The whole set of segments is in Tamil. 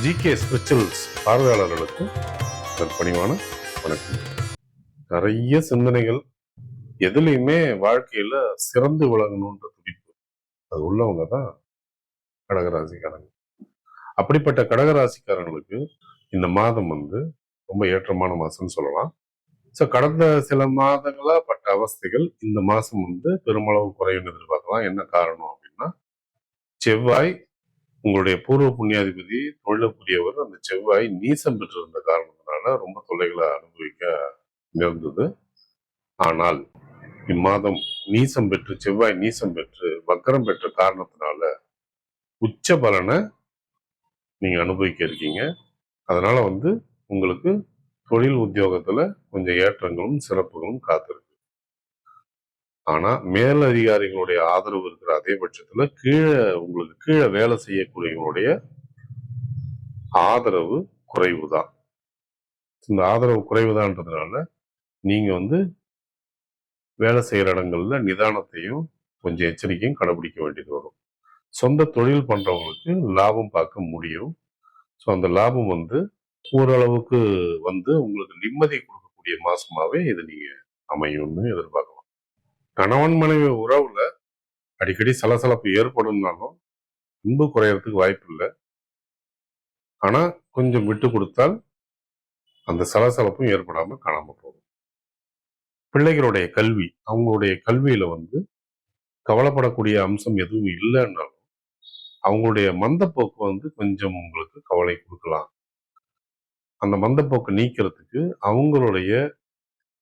ஜிகே ஸ்பிரிச்சுவல்ஸ் பார்வையாளர்களுக்கு பணிவான வணக்கம். நிறைய சிந்தனைகள் எதுலையுமே வாழ்க்கையில சிறந்து விளங்கணுன்ற துடிப்பு அது உள்ளவங்க தான் கடகராசிக்காரங்க. அப்படிப்பட்ட கடகராசிக்காரங்களுக்கு இந்த மாதம் வந்து ரொம்ப ஏற்றமான மாதம்னு சொல்லலாம். ஸோ கடந்த சில மாதங்களா பட்ட அவஸ்தைகள் இந்த மாதம் வந்து பெருமளவு குறையும் எதிர்பார்க்கலாம். என்ன காரணம் அப்படின்னா செவ்வாய் உங்களுடைய பூர்வ புண்ணியாதிபதி தொழிலக்கூடியவர் அந்த செவ்வாய் நீசம் பெற்றிருந்த காரணத்தினால ரொம்ப தொல்லைகளை அனுபவிக்க நேர்ந்தது. ஆனால் இம்மாதம் நீசம் பெற்று செவ்வாய் நீசம் பெற்று வக்கரம் பெற்ற காரணத்தினால உச்ச பலனை நீங்க அனுபவிக்க இருக்கீங்க. அதனால வந்து உங்களுக்கு தொழில் உத்தியோகத்துல கொஞ்சம் ஏற்றங்களும் சிறப்புகளும் காத்திருக்கு. ஆனா மேல் அதிகாரிகளுடைய ஆதரவு இருக்கிற அதே பட்சத்துல கீழே உங்களுக்கு கீழே வேலை செய்யக்கூடியவங்களுடைய ஆதரவு குறைவுதான். இந்த ஆதரவு குறைவுதான்றதுனால நீங்க வந்து வேலை செய்யற இடங்கள்ல நிதானத்தையும் கொஞ்சம் எச்சரிக்கையும் கடைபிடிக்க வேண்டியது வரும். சொந்த தொழில் பண்றவங்களுக்கு லாபம் பார்க்க முடியும். ஸோ அந்த லாபம் வந்து ஓரளவுக்கு வந்து உங்களுக்கு நிம்மதி கொடுக்கக்கூடிய மாசமாவே இது நீங்க அமையும்னு எதிர்பார்க்கலாம் கணவன் மனைவி உறவுல அடிக்கடி சலசலப்பு ஏற்படும்னாலும் அன்பு குறையறதுக்கு வாய்ப்பு இல்லை. ஆனா கொஞ்சம் விட்டு கொடுத்தால் அந்த சலசலப்பும் ஏற்படாம காணாம போகும். பிள்ளைகளுடைய கல்வி அவங்களுடைய கல்வியில வந்து கவலைப்படக்கூடிய அம்சம் எதுவும் இல்லைன்னாலும் அவங்களுடைய மந்தப்போக்கு வந்து கொஞ்சம் உங்களுக்கு கவலை கொடுக்கலாம். அந்த மந்தப்போக்கு நீக்கிறதுக்கு அவங்களுடைய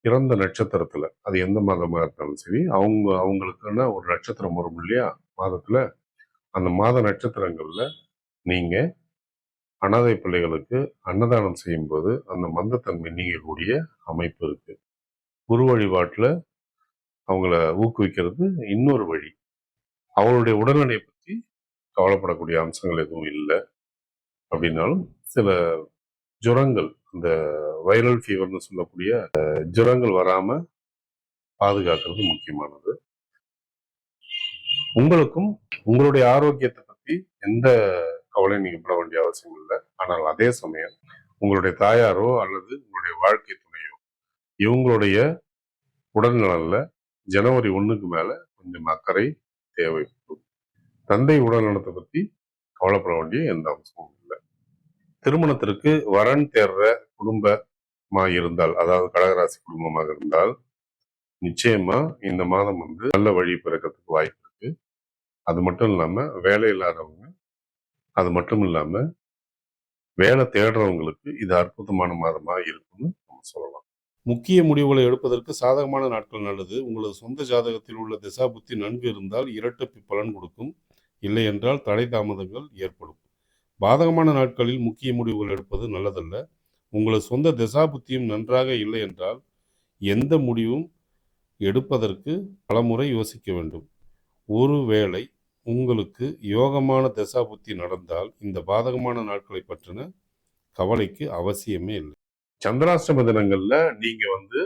இறந்த நட்சத்திரத்துல அது எந்த மாதமா இருந்தாலும் சரி அவங்க அவங்களுக்கான ஒரு நட்சத்திரம் வரும் இல்லையா? மாதத்துல அந்த மாத நட்சத்திரங்கள்ல நீங்க அனாதை பிள்ளைகளுக்கு அன்னதானம் செய்யும்போது அந்த மந்தத்தன்மை நீங்கக்கூடிய அமைப்பு இருக்கு. குரு வழிபாட்டுல அவங்கள ஊக்குவிக்கிறது இன்னொரு வழி. அவங்களுடைய உடல்நிலையை பற்றி கவலைப்படக்கூடிய அம்சங்கள் எதுவும் இல்லை. அப்படின்னாலும் சில ஜுரங்கள் இந்த வைரல் ஃபீவர்னு சொல்லக்கூடிய ஜுரங்கள் வராம பாதுகாக்கிறது முக்கியமானது. உங்களுக்கும் உங்களுடைய ஆரோக்கியத்தை பத்தி எந்த கவலையும் நீங்க பட வேண்டிய அவசியம் இல்லை. ஆனால் அதே சமயம் உங்களுடைய தாயாரோ அல்லது உங்களுடைய வாழ்க்கை துணையோ இவங்களுடைய உடல்நலன்ல ஜனவரி ஒண்ணுக்கு மேல கொஞ்சம் அக்கறை தேவைப்படும். தந்தை உடல்நலத்தை பத்தி கவலைப்பட வேண்டிய எந்த அவசியமும் இல்லை. திருமணத்திற்கு வரன் தேர்ற குடும்பமா இருந்தால் அதாவது கடகராசி குடும்பமாக இருந்தால் நிச்சயமா இந்த மாதம் வந்து நல்ல வழி பிறக்கிறதுக்கு வாய்ப்பு இருக்கு. அது மட்டும் இல்லாம வேலை இல்லாதவங்க அது மட்டும் இல்லாம வேலை தேடுறவங்களுக்கு இது அற்புதமான மாதமா இருக்கும்னு நம்ம சொல்லலாம். முக்கிய முடிவுகளை எடுப்பதற்கு சாதகமான நாட்கள் நல்லது. உங்களது சொந்த ஜாதகத்தில் உள்ள திசாபுத்தி நன்கு இருந்தால் இரட்டப்பு பலன் கொடுக்கும். இல்லை என்றால் தடை தாமதங்கள் ஏற்படும். பாதகமான நாட்களில் முக்கிய முடிவுகள் எடுப்பது நல்லதல்ல. உங்களது சொந்த திசாபுத்தியும் நன்றாக இல்லை என்றால் எந்த முடிவும் எடுப்பதற்கு பலமுறை யோசிக்க வேண்டும். ஒருவேளை உங்களுக்கு யோகமான தசாபுத்தி நடந்தால் இந்த பாதகமான நாட்களை பற்றின கவலைக்கு அவசியமே இல்லை. சந்திராஷ்டம தினங்கள்ல நீங்க வந்து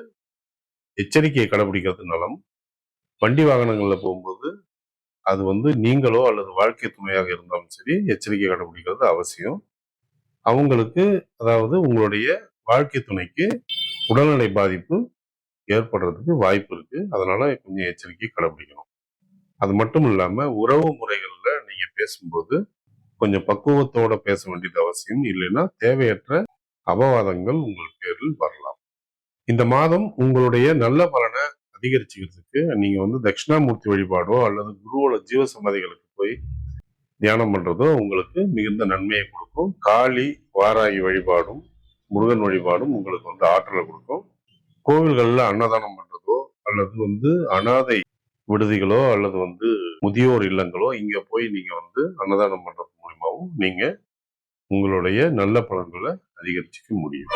எச்சரிக்கையை கடைபிடிக்கிறது நலம். வண்டி வாகனங்களில் போகும்போது அது வந்து நீங்களோ அல்லது வாழ்க்கை துணையாக இருந்தாலும் சரி எச்சரிக்கை கடைபிடிக்கிறது அவசியம். அவங்களுக்கு அதாவது உங்களுடைய வாழ்க்கை துணைக்கு உடல்நிலை பாதிப்பு ஏற்படுறதுக்கு வாய்ப்பு இருக்கு. அதனால கொஞ்சம் எச்சரிக்கை கடைபிடிக்கணும். அது மட்டும் இல்லாம உறவு முறைகள்ல நீங்க பேசும்போது கொஞ்சம் பக்குவத்தோட பேச வேண்டியது அவசியம். இல்லைன்னா தேவையற்ற அபவாதங்கள் உங்கள் பேரில் வரலாம். இந்த மாதம் உங்களுடைய நல்ல பலனை அதிகரிச்சுக்கிறதுக்கு நீங்க வந்து தட்சிணாமூர்த்தி வழிபாடோ அல்லது குருவோட ஜீவ சமாதிகளுக்கு போய் தியானம் பண்றதோ உங்களுக்கு மிகுந்த நன்மையை கொடுக்கும். காளி வாராகி வழிபாடும் முருகன் வழிபாடும் உங்களுக்கு வந்து ஆற்றலை கொடுக்கும். கோவில்கள்ல அன்னதானம் பண்றதோ அல்லது வந்து அனாதை விடுதிகளோ அல்லது வந்து முதியோர் இல்லங்களோ இங்க போய் நீங்க வந்து அன்னதானம் பண்றது மூலியமாகவும் நீங்க உங்களுடைய நல்ல பலன்களை அதிகரிச்சுக்க முடியும்.